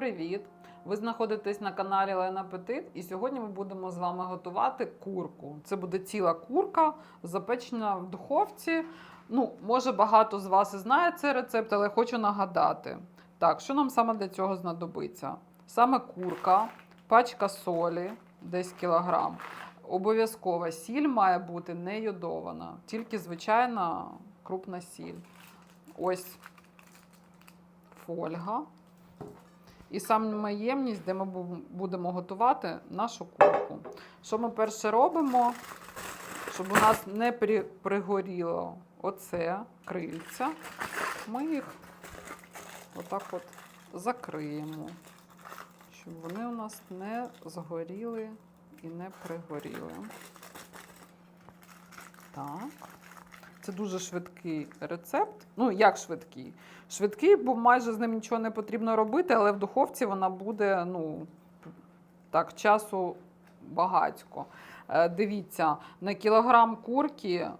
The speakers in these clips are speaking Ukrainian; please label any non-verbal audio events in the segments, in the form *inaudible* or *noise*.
привіт! Ви знаходитесь на каналі Лена Петит, і сьогодні ми будемо з вами готувати курку. Це буде ціла курка, запечена в духовці. Ну, може, багато з вас і знає цей рецепт, але хочу нагадати. Так, що нам саме для цього знадобиться? Саме курка, пачка солі, десь кілограм. Обов'язково сіль має бути не йодована, тільки звичайна крупна сіль. Ось фольга. І саме ємність, де ми будемо готувати нашу курку. Що ми перше робимо, щоб у нас не пригоріло оце крильця, ми їх отак от закриємо, щоб вони у нас не згоріли і не пригоріли. Так. Це дуже швидкий рецепт. Ну, як швидкий? Швидкий, бо майже з ним нічого не потрібно робити, але в духовці вона буде, ну, так, часу багатько. Е, Дивіться, на кілограм курки,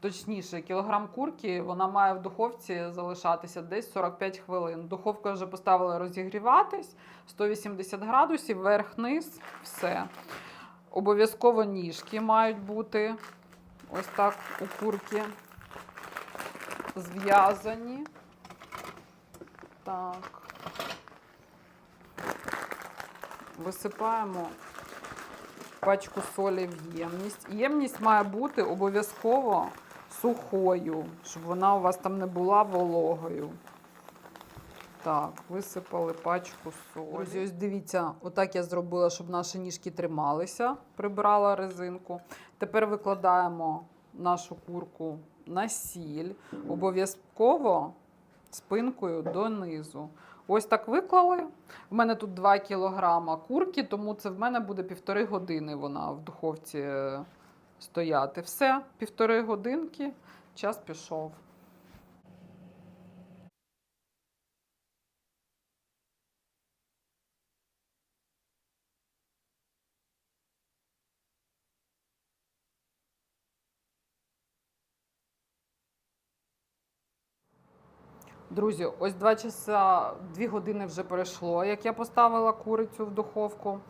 точніше, кілограм курки, вона має в духовці залишатися десь 45 хвилин. Духовку вже поставила розігріватись, 180 градусів, верх-низ, все. Обов'язково ніжки мають бути ось так у курки зв'язані. Так. Висипаємо пачку солі в ємність. Ємність має бути обов'язково сухою, щоб вона у вас там не була вологою. Так, висипали пачку солі. Друзі, ось дивіться, отак я зробила, щоб наші ніжки трималися, прибрала резинку. Тепер викладаємо нашу курку на сіль, обов'язково спинкою донизу. Ось так виклали. У мене тут 2 кілограма курки, тому це в мене буде півтори години вона в духовці е, стояти. Все, півтори годинки, час пішов. Друзі, ось два часа, дві години вже пройшло, як я поставила курицю в духовку.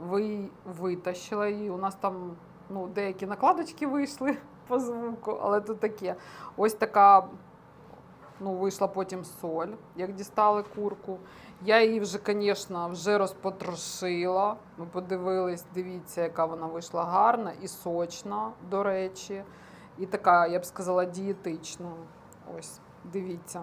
Ви витащила її. У нас там ну, деякі накладочки вийшли *laughs* по звуку, але то таке. Ось така ну, вийшла потім соль, як дістали курку. Я її вже, звісно, вже розпотрошила. Ми подивились, дивіться, яка вона вийшла гарна і сочна, до речі. І така, я б сказала, дієтична. Ось, дивіться.